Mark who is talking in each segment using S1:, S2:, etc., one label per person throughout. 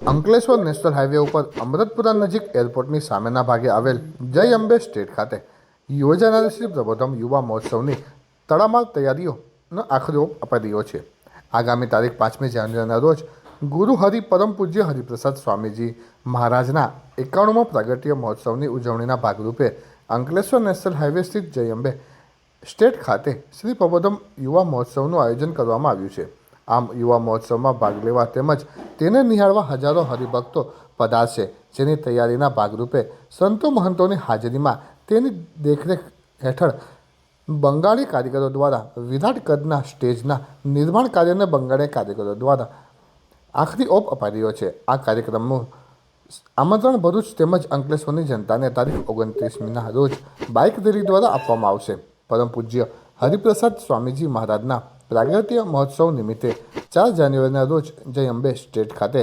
S1: Ankleshwar national highway ઉપર અમૃતપુરા નજીક એરપોર્ટની સામેના ભાગે આવેલ જય અંબે સ્ટેટ ખાતે યોજાનાર શ્રી પ્રબોધમ યુવા મહોત્સવની તડામાર તૈયારીઓનો આખરો અપાઈ રહ્યો છે. આગામી તારીખ પાંચમી જાન્યુઆરીના રોજ ગુરુ હરિ પરમ પૂજ્ય હરિપ્રસાદ સ્વામીજી મહારાજના એકાણુંમાં પ્રાગટ્ય મહોત્સવની ઉજવણીના ભાગરૂપે અંકલેશ્વર નેશનલ હાઈવે સ્થિત જય અંબે સ્ટેટ ખાતે શ્રી પ્રબોધમ યુવા મહોત્સવનું આયોજન કરવામાં આવ્યું છે. આમ યુવા મહોત્સવમાં ભાગ લેવા તેમજ તેને નિહાળવા હજારો હરિભક્તો પધારશે. જેની તૈયારીના ભાગરૂપે સંતો મહંતોની હાજરીમાં તેની દેખરેખ હેઠળ બંગાળી કારીગરો દ્વારા વિરાટ કદના સ્ટેજના નિર્માણ કાર્યને બંગાળી કારીગરો દ્વારા આખરી ઓપ અપાઈ છે. આ કાર્યક્રમનું આમંત્રણ ભરૂચ તેમજ અંકલેશ્વરની જનતાને તારીખ ઓગણત્રીસમીના રોજ બાઇક રેલી દ્વારા આપવામાં આવશે. પરમ પૂજ્ય હરિપ્રસાદ સ્વામીજી મહારાજના પ્રાગટ્ય મહોત્સવ નિમિત્તે ચાર જાન્યુઆરીના રોજ જય અંબે સ્ટેટ ખાતે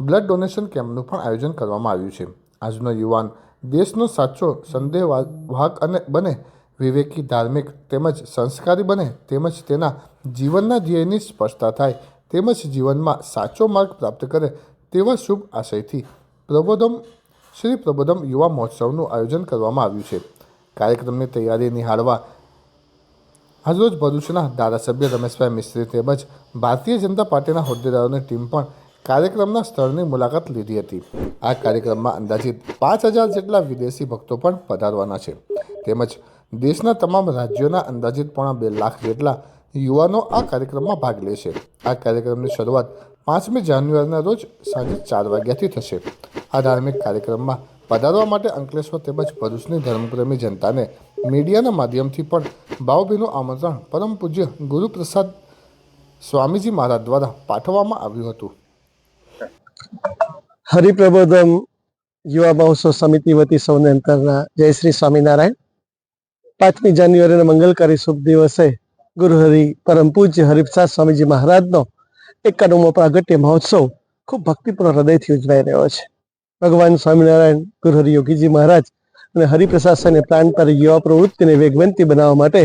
S1: બ્લડ ડોનેશન કેમ્પનું પણ આયોજન કરવામાં આવ્યું છે. આજનો યુવાન દેશનો સાચો સંદેહવાહક અને બને વિવેકી ધાર્મિક તેમજ સંસ્કારી બને તેમજ તેના જીવનના ધ્યેયની સ્પષ્ટતા થાય તેમજ જીવનમાં સાચો માર્ગ પ્રાપ્ત કરે તેવા શુભ આશયથી પ્રબોધમ, શ્રી પ્રબોધમ યુવા મહોત્સવનું આયોજન કરવામાં આવ્યું છે. કાર્યક્રમની તૈયારી નિહાળવા આજરોજ ભરૂચના ધારાસભ્ય રમેશભાઈ મિસ્ત્રી તેમજ ભારતીય જનતા પાર્ટીના હોદ્દેદારોની ટીમ પણ કાર્યક્રમના સ્થળની મુલાકાત લીધી હતી. આ કાર્યક્રમમાં અંદાજિત પાંચ હજાર જેટલા વિદેશી ભક્તો પણ પધારવાના છે. તેમજ દેશના તમામ રાજ્યોના અંદાજિત પોણા બે લાખ જેટલા યુવાનો આ કાર્યક્રમમાં ભાગ લે છે. આ કાર્યક્રમની શરૂઆત પાંચમી જાન્યુઆરીના રોજ સાંજે ચાર વાગ્યાથી થશે. આ ધાર્મિક કાર્યક્રમમાં પધારવા માટે અંકલેશ્વર તેમજ ભરૂચની ધર્મપ્રેમી જનતાને મીડિયાના માધ્યમથી પણ ભાવભીનું આમંત્રણ પરમ પૂજ્ય ગુરુપ્રસાદ સ્વામીજી મહારાજ દ્વારા પાઠવવામાં આવ્યું હતું.
S2: હરિપ્રબોધમ યુવા મહોત્સવ સમિતિ વતી સૌને અંતરના જય શ્રી સ્વામિનારાયણ. પાંચમી જાન્યુઆરીના મંગલકારી શુભ દિવસે ગુરુહરિ પરમ પૂજ્ય હરિપ્રસાદ સ્વામીજી મહારાજનો એકાણુંમો પ્રાગટ્ય મહોત્સવ ખૂબ ભક્તિપૂર્ણ હૃદયથી ઉજવાઈ રહ્યો છે. ભગવાન સ્વામિનારાયણ ગુરુહરિ યોગીજી મહારાજ અને હરિપ્રસાદ સ્વામીને પ્રાણપર યુવા પ્રવૃત્તિને વેગવંતી બનાવવા માટે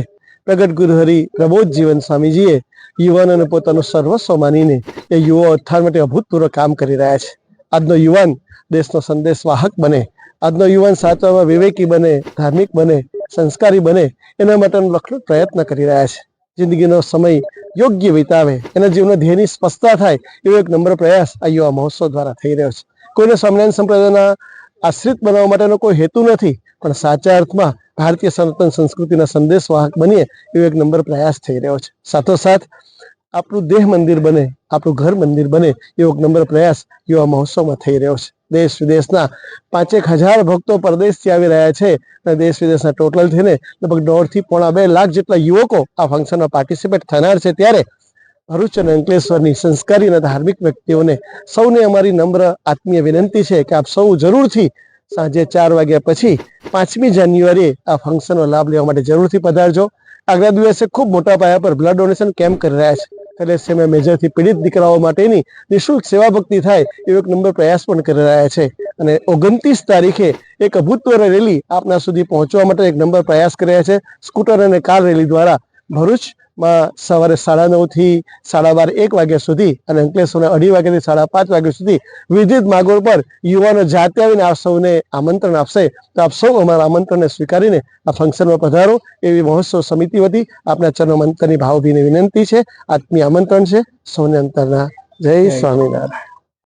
S2: પ્રગટ ગુરુ હરિ પ્રબોધ જીવન સ્વામીજીએ યુવાનોને પોતાનું સર્વસ્વ માનીને એ યુવા ઉત્થાન માટે અભૂતપૂર્વ કામ કરી રહ્યા છે. આજનો યુવાન દેશનો સંદેશ વાહક બને, આજનો યુવાન સાચવામાં વિવેકી બને, ધાર્મિક બને, સંસ્કારી બને, એના માટેનો લખનો પ્રયત્ન કરી રહ્યા છે. જિંદગીનો સમય યોગ્ય વિતાવે, એના જીવન ધ્યેયની સ્પષ્ટતા થાય એવો એક નમ્ર પ્રયાસ આ યુવા મહોત્સવ દ્વારા થઈ રહ્યો છે. કોઈને સ્વામિનારાયણ સંપ્રદાયના આશ્રિત બનાવવા માટેનો કોઈ હેતુ નથી, પણ સાચા અર્થમાં ભારતીય સનાતન સંસ્કૃતિના સંદેશવાહક બનીએ એવો એક નંબર પ્રયાસ થઈ રહ્યો છે. સાથોસાથ, આપણું દેહ મંદિર બને, આપણું ઘર મંદિર બને એવો એક નંબર પ્રયાસ યુવા મહોત્સવમાં થઈ રહ્યો છે. દેશ વિદેશના પાંચેક હજાર ભક્તો પરદેશથી આવી રહ્યા છે અને દેશ વિદેશના ટોટલ થઈને લગભગ દોઢથી પોણા બે લાખ જેટલા યુવકો આ ફંક્શનમાં પાર્ટિસિપેટ થનાર છે. ત્યારે ભરૂચ અને અંકલેશ્વરની સંસ્કારી અને ધાર્મિક વ્યક્તિઓને સૌને અમારી નમ્ર આત્મીય વિનંતી છે કે આપ સૌ જરૂરથી સાંજે ચાર વાગ્યા પછી પાંચમી જાન્યુઆરીએ આ ફંક્શનનો લાભ લેવા માટે જરૂરથી પધારજો. આગલા દિવસે ખૂબ મોટા પાયા પર બ્લડ ડોનેશન કેમ્પ કરી રહ્યા છે. થેલેસેમિયા મેજરથી પીડિત દીકરાઓ માટેની નિઃશુલ્ક સેવા ભક્તિ થાય એવો એક નંબર પ્રયાસ પણ કરી રહ્યા છે. અને ઓગણત્રીસ તારીખે એક અભૂતપૂર્વ રેલી આપના સુધી પહોંચવા માટે એક નંબર પ્રયાસ કર્યા છે. સ્કૂટર અને કાર રેલી દ્વારા ભરૂચમાં સવારે સાડા નવથી સાડા બાર એક વાગ્યા સુધી અને અંકલેશ્વરના અઢી વાગ્યાથી સાડા પાંચ વાગ્યા સુધી વિવિધ માર્ગો પર યુવાનો જાતે આવીને આપ સૌને આમંત્રણ આપશે. તો આપ સૌ અમારા આમંત્રણને સ્વીકારીને આ ફંક્શનમાં પધારો. એવી મહોત્સવ સમિતિ વતી આપના ચરણો મંત્રની ભાવભીની વિનંતી છે. આત્મીય આમંત્રણ છે. સૌને અંતરના જય સ્વામિનારાયણ.